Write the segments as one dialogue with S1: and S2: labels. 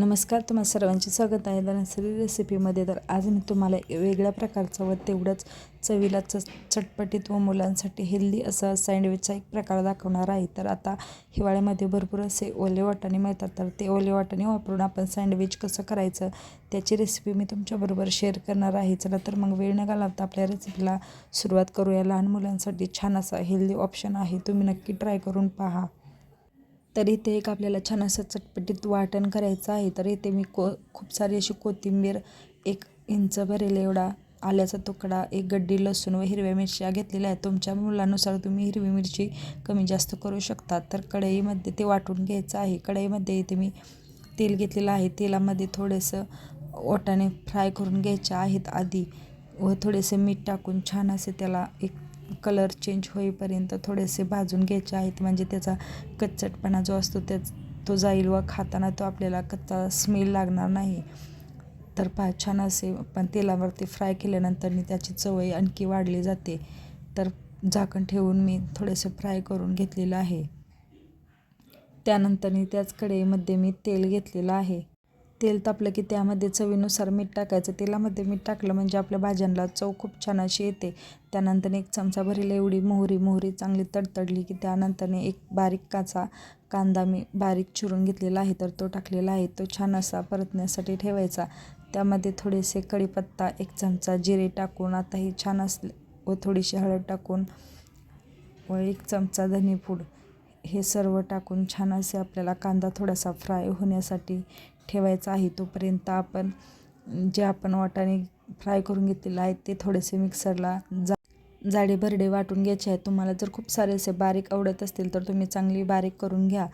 S1: नमस्कार तुम्हा सर्वांचे स्वागत आहे. धनसरी रेसिपीमध्ये तर आज मी तुम्हाला वेगळ्या प्रकारचं व तेवढंच चवीला च चटपटीत व मुलांसाठी हेल्दी असा सँडविचचा एक प्रकार दाखवणार आहे. तर आता हिवाळ्यामध्ये भरपूर असे ओले वाटाणे मिळतात. तर ते ओले वाटाणे वापरून आपण सँडविच कसं करायचं त्याची रेसिपी मी तुमच्याबरोबर शेअर करणार आहे. चला तर मग वेळ न घालवता आपल्या रेसिपीला सुरुवात करूया. लहान मुलांसाठी छान असा हेल्दी ऑप्शन आहे. तुम्ही नक्की ट्राय करून पहा. तर इथे एक आपल्याला छान असं चटपटीत वाटण करायचं आहे. तर इथे मी को खूप सारी अशी कोथिंबीर एक इंच भरेल एवढा आल्याचा तुकडा एक गड्डी लसूण व हिरव्या मिरच्या घेतलेल्या आहेत. तुमच्या मुलानुसार तुम्ही हिरवी मिरची कमी जास्त करू शकता तर कढईमध्ये ते वाटून घ्यायचं आहे. कढईमध्ये इथे मी तेल घेतलेलं आहे. तेलामध्ये थोडंसं ओटाने फ्राय करून घ्यायचे आहेत आधी व थोडेसे मीठ टाकून छान असे त्याला एक कलर चेंज होईपर्यंत थोडेसे भाजून घ्यायचे आहेत. म्हणजे त्याचा कच्चटपणा जो असतो त्या तो जाईल व खाताना तो आपल्याला कच्चा स्मेल लागणार नाही. तर पहा छान असे पण तेलावरती फ्राय केल्यानंतर त्याची चवई आणखी वाढली जाते. तर झाकण ठेवून मी थोडेसे फ्राय करून घेतलेलं आहे. त्यानंतर त्याच कढईमध्ये मी तेल घेतलेलं आहे. तेल तापलं की त्यामध्ये चवीनुसार मीठ टाकायचं. तेलामध्ये मीठ टाकलं म्हणजे आपल्या भाज्यांना चव खूप छान अशी येते. त्यानंतर एक चमचा भरेल एवढी मोहरी मोहरी चांगली तडतडली की त्यानंतरने एक बारीक काचा कांदा मी बारीक चिरून घेतलेला आहे तर तो टाकलेला आहे. तो छान असा परतण्यासाठी ठेवायचा. त्यामध्ये थोडेसे कढीपत्ता एक चमचा जिरे टाकून आता हे छान असले व थोडीशी हळद टाकून व एक चमचा धनेपूड हे सर्व टाकून छान असे आपल्याला कांदा थोडासा फ्राय होण्यासाठी ठेवायचा आहे तोपर्यंत आपण जे आपण वाटाणे फ्राय करून घेतलेलं आहे ते थोडेसे मिक्सरला जा जाडे भरडे वाटून घ्यायचे आहेत. तुम्हाला जर खूप सारे असे बारीक आवडत असतील तर तुम्ही चांगली बारीक करून घ्या.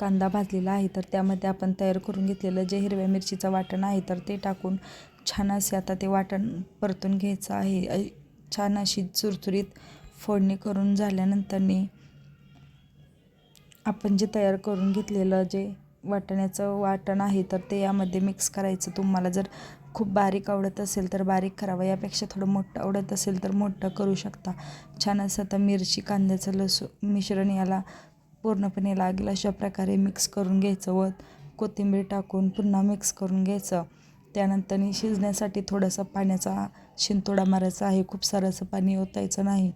S1: कांदा भाजलेला आहे तर त्यामध्ये आपण तयार करून घेतलेलं जे हिरव्या मिरचीचं वाटण आहे तर ते टाकून छान असे आता ते वाटण परतून घ्यायचं आहे. छान अशी चुरचुरीत फोडणी करून झाल्यानंतरनी आपण जे तयार करून घेतलेलं जे वाटण्याचं वाटण आहे तर ते यामध्ये मिक्स करायचं. तुम्हाला जर खूप बारीक आवडत असेल तर बारीक करावं. यापेक्षा थोडं मोठं आवडत असेल तर मोठं करू शकता. छान असं आता मिरची कांद्याचं लसू मिश्रण याला पूर्णपणे लागेल अशा प्रकारे मिक्स करून घ्यायचं. व कोथिंबीर टाकून पुन्हा मिक्स करून घ्यायचं. त्यानंतर शिजण्यासाठी थोडासा पाण्याचा शिंतोडा मारायचा आहे. खूप सारं असं पाणी ओतायचं नाही.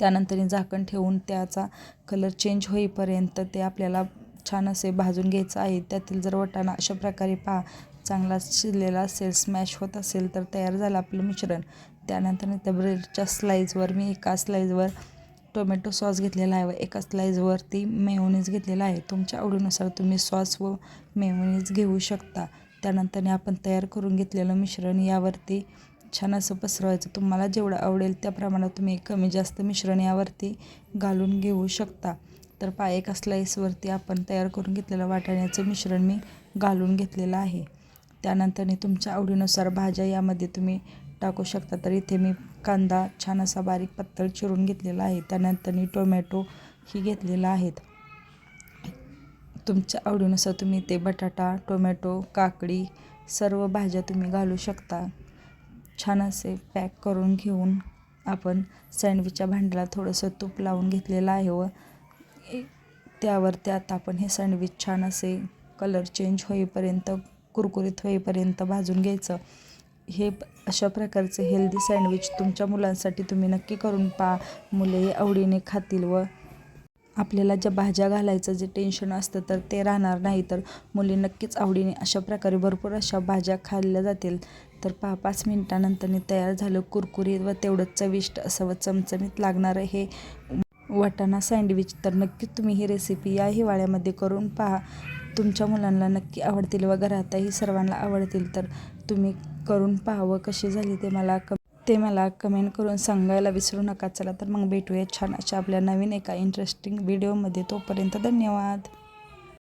S1: त्यानंतर झाकण ठेवून त्याचा कलर चेंज होईपर्यंत ते आपल्याला छान असे भाजून घ्यायचं आहे. त्यातील जर वटाणा अशा प्रकारे पहा चांगला शिजलेला असेल स्मॅश होत असेल तर तयार झालं आपलं मिश्रण. त्यानंतर त्या ब्रेडच्या स्लाईजवर मी एका स्लाईजवर टोमॅटो सॉस घेतलेला आहे व एका स्लाईजवरती मेयोनीज घेतलेला आहे. तुमच्या आवडीनुसार तुम्ही सॉस व मेयोनीज घेऊ शकता. त्यानंतर आपण तयार करून घेतलेलं मिश्रण यावरती छान असं पसरवायचं. तुम्हाला जेवढं आवडेल त्या प्रमाणात तुम्ही कमी जास्त मिश्रण यावरती घालून घेऊ शकता. तर पाय एका स्लाईसवरती आपण तयार करून घेतलेलं वाटाण्याचं मिश्रण मी घालून घेतलेलं आहे. त्यानंतर तुमच्या आवडीनुसार भाज्या यामध्ये तुम्ही टाकू शकता. तर इथे मी कांदा छान असा बारीक पत्तळ चिरून घेतलेला आहे. त्यानंतर टोमॅटो ही घेतलेला आहेत. तुमच्या आवडीनुसार तुम्ही ते बटाटा टोमॅटो काकडी सर्व भाज्या तुम्ही घालू शकता. छान असे पॅक करून घेऊन आपण सँडविचच्या भांड्याला थोडंसं तूप लावून घेतलेलं आहे व त्यावर त्यात आपण हे सँडविच छान असे कलर चेंज होईपर्यंत कुरकुरीत होईपर्यंत भाजून घ्यायचं. हे अशा प्रकारचे हेल्दी सँडविच तुमच्या मुलांसाठी तुम्ही नक्की करून पा. मुले आवडीने खातील व आपल्याला ज्या भाज्या घालायचं जे टेन्शन असतं तर ते राहणार नाही. तर मुली नक्कीच आवडीने अशा प्रकारे भरपूर अशा भाज्या खाल्ल्या जातील. तर पहा पाच मिनटानंतर तयार झालं कुरकुरीत व तेवढंच चविष्ट असं व चमचमीत लागणारं हे वाटाणा सँडविच. तर नक्कीच तुम्ही ही रेसिपी या हिवाळ्यामध्ये करून पहा. तुमच्या मुलांना नक्की आवडतील व घरातही सर्वांना आवडतील. तर तुम्ही करून पाहावं कशी झाली ते मला क ते मला कमेंट करून सांगायला विसरू नका. चला तर मग भेटूया छान अशा आपल्या नवीन एका इंटरेस्टिंग व्हिडिओमध्ये तोपर्यंत धन्यवाद.